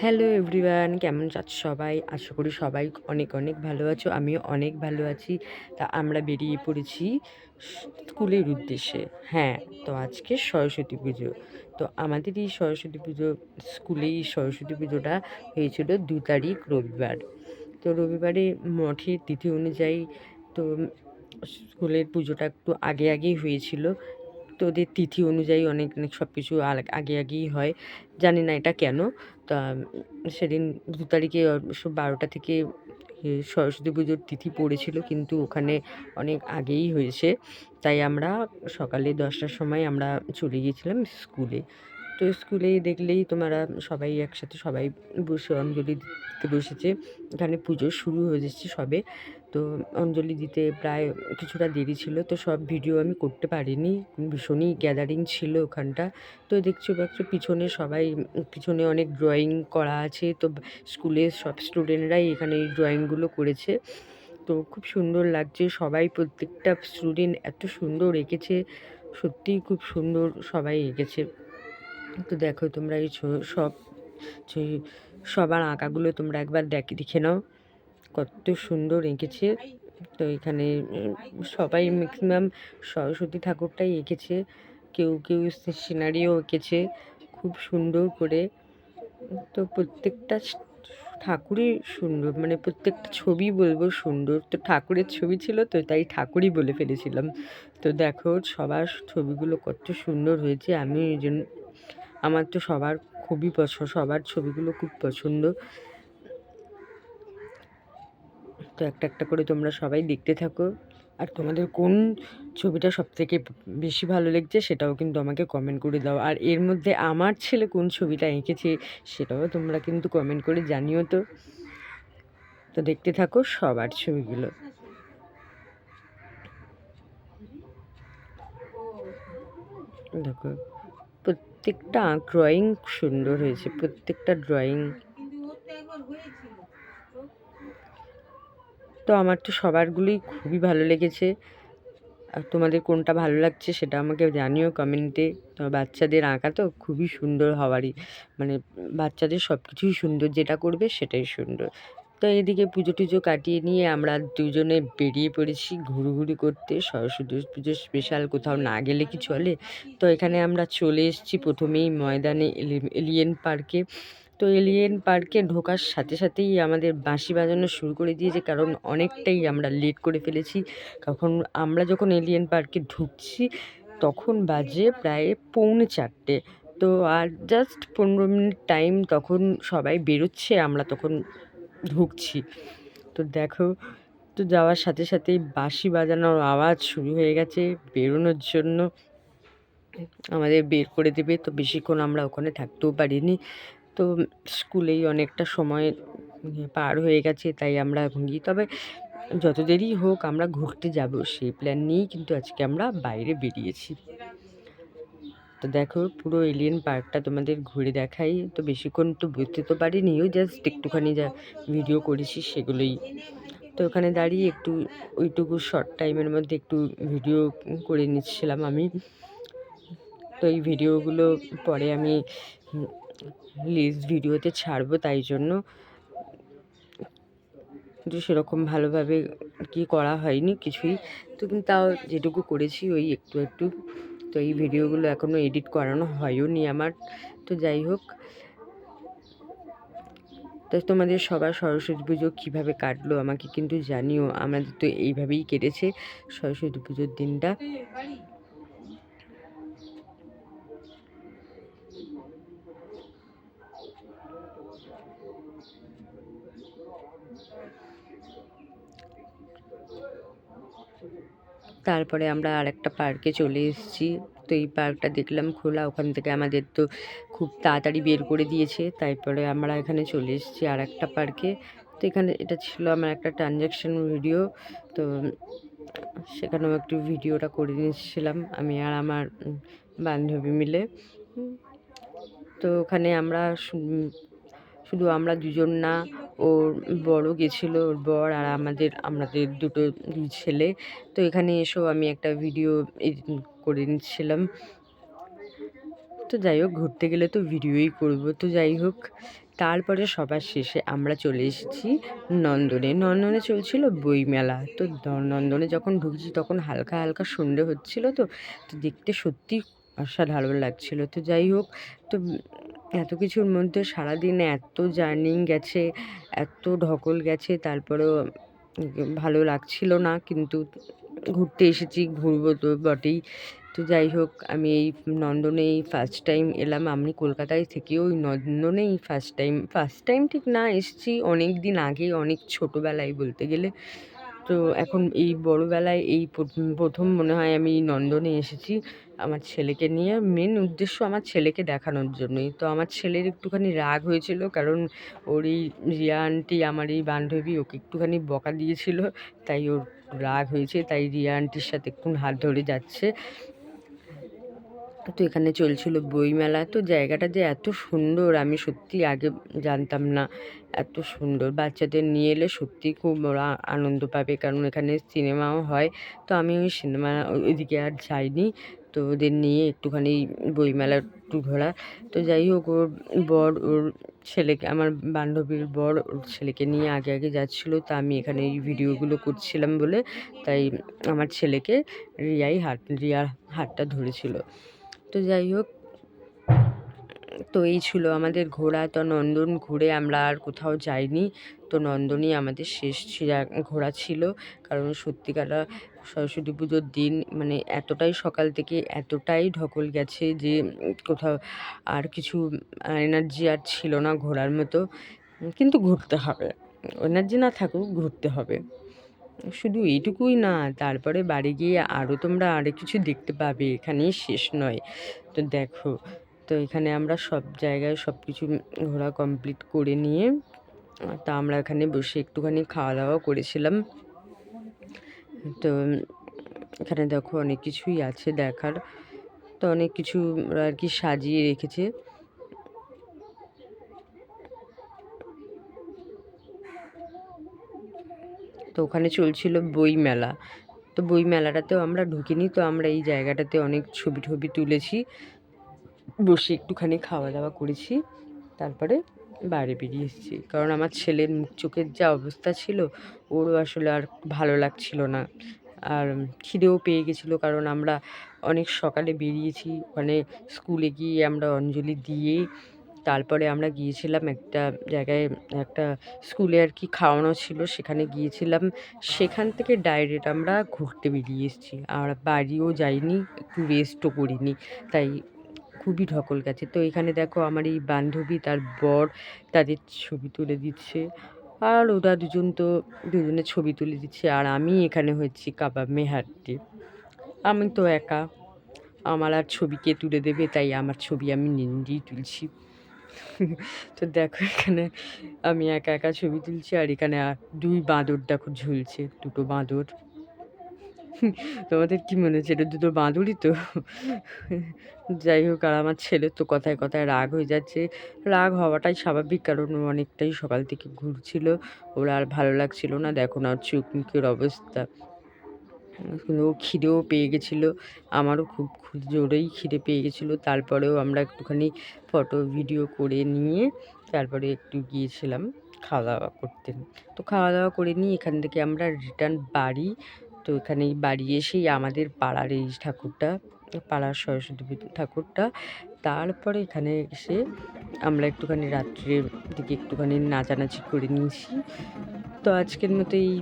Hello everyone কেমন আছো সবাই? আশা করি সবাই অনেক অনেক ভালো আছো। আমিও অনেক ভালো আছি। তা আমরা বেরিয়ে পড়েছি স্কুলের উদ্দেশ্যে। হ্যাঁ তো আজকে সরস্বতী পুজো। তো আমাদের এই সরস্বতী পুজো স্কুলেই সরস্বতী পুজোটা হয়েছিল দু তারিখ রবিবার। তো রবিবারে মঠের তিথি অনুযায়ী তো স্কুলের পুজোটা একটু আগে আগেই হয়েছিল। তো ওদের তিথি অনুযায়ী অনেক অনেক সব কিছু আগে আগেই হয়। জানি না এটা কেন। তা, সেদিন দু তারিখে বারোটা থেকে সরস্বতী পুজোর তিথি পড়েছিল, কিন্তু ওখানে অনেক আগেই হয়েছে। তাই আমরা সকালে দশটার সময় আমরা চলে গিয়েছিলাম স্কুলে। তো স্কুলে দেখলেই তোমরা সবাই একসাথে সবাই বসে অঞ্জলি দিতে বসেছে। এখানে পুজো শুরু হয়ে যাচ্ছে সবে। তো অঞ্জলি দিতে প্রায় কিছুটা দেরি ছিল, তো সব ভিডিও আমি করতে পারিনি। ভীষণই গ্যাদারিং ছিল ওখানটা। তো দেখছ পাচ্ছ পিছনে সবাই, পিছনে অনেক ড্রয়িং করা আছে। তো স্কুলের সব স্টুডেন্টরাই এখানে এই ড্রয়িংগুলো করেছে। তো খুব সুন্দর লাগছে। সবাই প্রত্যেকটা স্টুডেন্ট এত সুন্দর এঁকেছে। সত্যিই খুব সুন্দর সবাই এঁকেছে। তো দেখো তোমরা এই সব সবার আঁকাগুলো তোমরা একবার দেখে দেখে নাও। কত সুন্দর এঁকেছে। তো এখানে সবাই ম্যাক্সিমাম সরস্বতী ঠাকুরটাই এঁকেছে। কেউ কেউ সিনারিও এঁকেছে খুব সুন্দর করে। তো প্রত্যেকটা ঠাকুরই সুন্দর মানে প্রত্যেকটা ছবি বলব সুন্দর। তো ঠাকুরের ছবি ছিল তো তাই ঠাকুরই বলে ফেলেছিলাম। তো দেখো সবার ছবিগুলো কত সুন্দর হয়েছে। আমি এই জন্য আমার তো সবার খুবই পছন্দ সবার ছবিগুলো খুব পছন্দ। তো একটা একটা করে তোমরা সবাই দেখতে থাকো। আর তোমাদের কোন ছবিটা সবথেকে বেশি ভালো লেগেছে সেটাও কিন্তু আমাকে কমেন্ট করে দাও। আর এর মধ্যে আমার ছেলে কোন ছবিটা এঁকেছে সেটাও তোমরা কিন্তু কমেন্ট করে জানিও তো। তো দেখতে থাকো সবার ছবিগুলো। দেখো। প্রত্যেকটা ড্রয়িং সুন্দর হয়েছে, প্রত্যেকটা ড্রয়িং তো আমার তো সবারগুলোই খুবই ভালো লেগেছে। আর তোমাদের কোনটা ভালো লাগছে সেটা আমাকে জানিও কমেন্টে তো বাচ্চাদের আঁকা তো খুবই সুন্দর হওয়ারই মানে বাচ্চাদের সব কিছুই সুন্দর, যেটা করবে সেটাই সুন্দর। তো এদিকে পুজো টুজো কাটিয়ে নিয়ে আমরা দুজনে বেরিয়ে পড়েছি ঘুরুঘুরি করতে। সরস্বতী পুজো স্পেশাল কোথাও না গেলে কি চলে? তো এখানে আমরা চলে এসেছি প্রথমেই ময়দানে এলিয়েন পার্কে তো এলিয়েন পার্কে ঢোকার সাথে সাথেই আমাদের বাঁশি বাজানো শুরু করে দিয়েছে, কারণ অনেকটাই আমরা লেট করে ফেলেছি। তখন আমরা যখন এলিয়েন পার্কে ঢুকছি, তখন বাজে প্রায় পৌনে চারটে। তো আর জাস্ট পনেরো মিনিট টাইম তখন সবাই বেরোচ্ছে, আমরা তখন ঢুকছি। তো দেখো, তো যাওয়ার সাথে সাথেই বাঁশি বাজানোর আওয়াজ শুরু হয়ে গেছে বেরোনোর জন্য। আমাদের বের করে দেবে, তো বেশিক্ষণ আমরা ওখানে থাকতেও পারিনি। তো স্কুলেই অনেকটা সময় পার হয়ে গেছে, তাই আমরা এখন গিয়ে তবে যত দেরি হোক আমরা ঘুরতে যাব, সেই প্ল্যান নিয়েই কিন্তু আজকে আমরা বাইরে বেরিয়েছি। তো দেখো, পুরো এলিয়েন পার্কটা তোমাদের ঘুরে দেখাই। তো বেশিক্ষণ তো বুঝতে তো পারিনি ওই জাস্ট একটুখানি যা ভিডিও করেছি সেগুলোই। তো ওখানে দাঁড়িয়ে একটু ওইটুকু শর্ট টাইমের মধ্যে একটু ভিডিও করে নিচ্ছিলাম আমি। তো এই ভিডিওগুলো পরে আমি লিস্ট ভিডিওতে ছাড়বো তাই জন্য। কিন্তু সেরকম ভালোভাবে কি করা হয়নি কিছুই। তো কিন্তু তাও যেটুকু করেছি ওই একটু একটু। তো এই ভিডিওগুলো এখনও এডিট করানো হয়ও নি আমার। তো যাই হোক। তো তোমাদের সবার সরস্বতী পুজো কীভাবে কাটলো আমাকে কিন্তু জানিও। আমাদের তো এইভাবেই কেটেছে সরস্বতী পুজোর দিনটা। তারপরে আমরা আর একটা পার্কে চলে এসেছি। তো এই পার্কটা দেখলাম খোলা, ওখান থেকে আমাদের তো খুব তাড়াতাড়ি বের করে দিয়েছে। তারপরে আমরা এখানে চলে এসেছি আর একটা পার্কে। তো এখানে এটা ছিল আমার একটা ট্রানজ্যাকশন ভিডিও তো সেখানেও একটু ভিডিওটা করে নিয়েছিলাম আমি আর আমার বান্ধবী মিলে। তো ওখানে আমরা শুধু আমরা দুজন না, ওর বড় গেছিল, ওর বর আর আমাদের আমাদের দুটো দুই ছেলে। তো এখানে এসেও আমি একটা ভিডিও করে নিচ্ছিলাম। তো যাই হোক, ঘুরতে গেলে তো ভিডিওই করব। তো যাই হোক, তারপরে সবার শেষে আমরা চলে এসেছি নন্দনে। নন্দনে চলছিল বইমেলা। তো নন্দনে যখন ঢুকছি, তখন হালকা হালকা সন্ধে হচ্ছিল তো। তো দেখতে সত্যি অসাধারণ লাগছিল। তো যাই হোক, তো এত কিছুর মধ্যে সারাদিন এত জার্নি গেছে, এত ঢকল গেছে, তারপরেও ভালো লাগছিল না, কিন্তু ঘুরতে এসেছি, ঘুরবো তো বটেই। তো যাই হোক, আমি এই নন্দনে এই ফার্স্ট টাইম এলাম, আমি কলকাতায় থেকে ওই নন্দনেই ফার্স্ট টাইম ফার্স্ট টাইম ঠিক না, এসেছি অনেক দিন আগে, অনেক ছোটোবেলায় বলতে গেলে। তো এখন এই বড়বেলায় এই প্রথম- মনে হয় আমি নন্দনে এসেছি আমার ছেলেকে নিয়ে। মেন উদ্দেশ্য আমার ছেলেকে দেখানোর জন্যই। তো আমার ছেলের একটুখানি রাগ হয়েছিল কারণ ওর এই রিয়া আন্টি আমার এই বান্ধবী, ওকে একটুখানি বকা দিয়েছিল, তাই ওর রাগ হয়েছে, তাই রিয়া আন্টির সাথে একটু হাত ধরে যাচ্ছে। তো এখানে চলছিল বইমেলা। তো জায়গাটা যে এত সুন্দর, আমি সত্যি আগে জানতাম না এত সুন্দর। বাচ্চাদের নিয়ে এলে সত্যি খুব ওরা আনন্দ পাবে, কারণ এখানে সিনেমাও হয়। তো আমি ওই সিনেমা ওইদিকে আর যাইনি। তো ওদের নিয়ে একটুখানি বইমেলা একটু ঘোরা। তো যাই হোক, ওর বর, ওর ছেলেকে, আমার বান্ধবীর বর, ওর ছেলেকে নিয়ে আগে আগে যাচ্ছিল। তা আমি এখানে এই ভিডিওগুলো করছিলাম বলে তাই আমার ছেলেকে রিয়াই হাত, রিয়ার হাতটা ধরেছিল। তো যাই হোক, তো এই ছিল আমাদের ঘোরা তো নন্দন ঘুরে আমরা আর কোথাও যাইনি। তো নন্দনই আমাদের শেষ ঘোরা ছিল। কারণ সত্যিকার সরস্বতী পুজোর দিন মানে এতটাই সকাল থেকে এতটাই ঢকল গেছে যে কোথাও আর কিছু এনার্জি আর ছিল না ঘোরার মতো। কিন্তু ঘুরতে হবে। এনার্জি না থাকুক, ঘুরতে হবে। শুধু এইটুকুই না, তারপরে বাড়ি গিয়ে আরও তোমরা আরও কিছু দেখতে পাবে, এখানেই শেষ নয়। তো দেখো, তো এখানে আমরা সব জায়গায় সব কিছু ঘোরা কমপ্লিট করে নিয়ে, তা আমরা এখানে বসে একটুখানি খাওয়া দাওয়া করেছিলাম। তো এখানে দেখো অনেক কিছুই আছে দেখার। তো অনেক কিছু আর কি সাজিয়ে রেখেছে। তো ওখানে চলছিল বই মেলা তো বই মেলাটাতেও আমরা ঢুকিনি, তো আমরা এই জায়গাটাতে অনেক ছবি টবি তুলেছি। বসে একটুখানি খাওয়া দাওয়া করেছি, তারপরে বাইরে বেরিয়ে এসেছি। কারণ আমার ছেলের মুখ চোখের যা অবস্থা ছিল, ওরও আসলে আর ভালো লাগছিল না। আর খিদেও পেয়ে গেছিল, কারণ আমরা অনেক সকালে বেরিয়েছি ওখানে স্কুলে গিয়ে আমরা অঞ্জলি দিয়ে তারপরে আমরা গিয়েছিলাম একটা জায়গায়, একটা স্কুলে আর কি খাওয়ানো ছিল, সেখানে গিয়েছিলাম। সেখান থেকে ডাইরেক্ট আমরা ঘুরতে বেরিয়ে এসেছি। আর বাড়িও যাইনি, একটু রেস্টও করিনি। তাই খুবই ঢকল গেছে। তো এখানে দেখো আমার এই বান্ধবী, তার বর তাদের ছবি তুলে দিচ্ছে। আর ওরা দুজন তো দুজনে ছবি তুলে দিচ্ছে। আর আমি এখানে হচ্ছি কাবাব মেহারটি আমি তো একা। আমার আর ছবি কে তুলে দেবে? তাই আমার ছবি আমি নিজেই তুলছি। তো দেখো এখানে আমি একা একা ছবি তুলছি আর এখানে দুই বাঁদর দেখো ঝুলছে, দুটো বাঁদর। তোমাদের কি মনে হচ্ছে এটা দুটো বাঁদরই তো? যাই হোক, আর আমার ছেলে তো কথায় কথায় রাগ হয়ে যাচ্ছে। রাগ হওয়াটাই স্বাভাবিক, কারণ অনেকটাই সকাল থেকে ঘুরছিল। ওরা আর ভালো লাগছিল না। দেখো না, চোখ মুখের অবস্থা। ও খিদেও পেয়ে গেছিল। আমারও খুব খুব জোরেই খিদে পেয়ে গেছিল। তারপরেও আমরা একটুখানি ফটো, ভিডিও করে নিয়ে তারপরে একটু গিয়েছিলাম খাওয়া দাওয়া করতে। তো খাওয়া দাওয়া করে নিয়ে এখান থেকে আমরা রিটার্ন বাড়ি। তো এখানে বাড়ি এসেই আমাদের পাড়ার এই ঠাকুরটা, পাড়ার সরস্বতী ঠাকুরটা। তারপরে এখানে এসে আমরা একটুখানি রাত্রের দিকে একটুখানি নাচানাচি করে নিয়েছি। তো আজকের মতো এই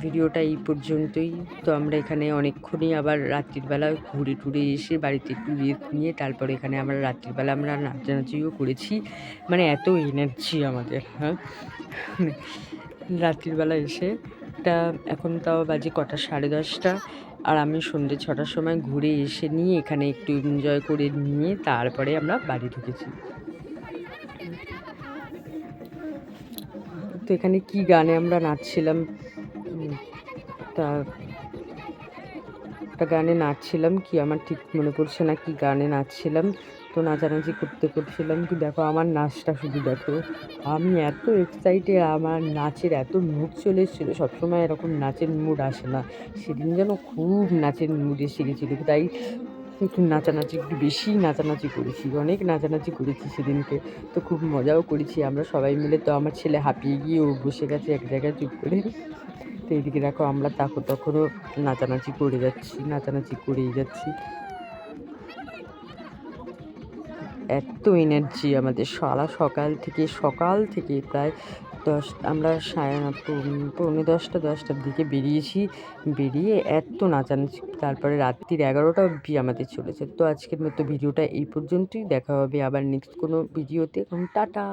ভিডিওটা এই পর্যন্তই। তো আমরা এখানে অনেকক্ষণই আবার রাত্রিবেলা ঘুরে টুরে এসে বাড়িতে একটু রেস্ট নিয়ে তারপরে এখানে আমরা রাত্রিবেলা আমরা নাচানাচিও করেছি। মানে এত এনার্জি আমাদের হ্যাঁ? রাত্রিবেলা এসে তা এখন তাও বাজে কটা, সাড়ে দশটা। আর আমি সন্ধ্যে ছটার সময় ঘুরে এসে নিয়ে এখানে একটু এনজয় করে নিয়ে তারপরে আমরা বাড়ি ঢুকেছি। তো এখানে কি গানে আমরা নাচছিলাম? তা একটা গানে নাচছিলাম কি আমার ঠিক মনে পড়ছে না কি গানে নাচছিলাম, তো নাচানাচি করতে করছিলাম কি দেখো আমার নাচটা শুধু দেখো, আমি এত এক্সাইটেড আমার নাচের এত মুড চলে এসেছিল, সবসময় এরকম নাচের মুড আসে না, সেদিন যেন খুব নাচের মুড এসে গেছিল তাই একটু নাচানাচি, একটু বেশিই নাচানাচি করেছি, অনেক নাচানাচি করেছি সেদিনকে, তো খুব মজাও করেছি আমরা সবাই মিলে, তো আমার ছেলে হাঁপিয়ে গিয়ে ও বসে গেছে এক জায়গায় চুপ করে। তো এদিকে দেখো আমরা তাকো তখনও নাচানাচি করে যাচ্ছি, নাচানাচি করেই যাচ্ছি। এত এনার্জি আমাদের সারা সকাল থেকে সকাল থেকে প্রায় দশ, আমরা সাড়ে পৌনে দশটা, দশটার দিকে বেরিয়েছি, বেরিয়ে এত নাচানাচি, তারপরে রাত্রির এগারোটা অবধি আমাদের চলেছে। তো আজকের মতো ভিডিওটা এই পর্যন্তই, দেখা হবে আবার নেক্সট কোনো ভিডিওতে টাটা!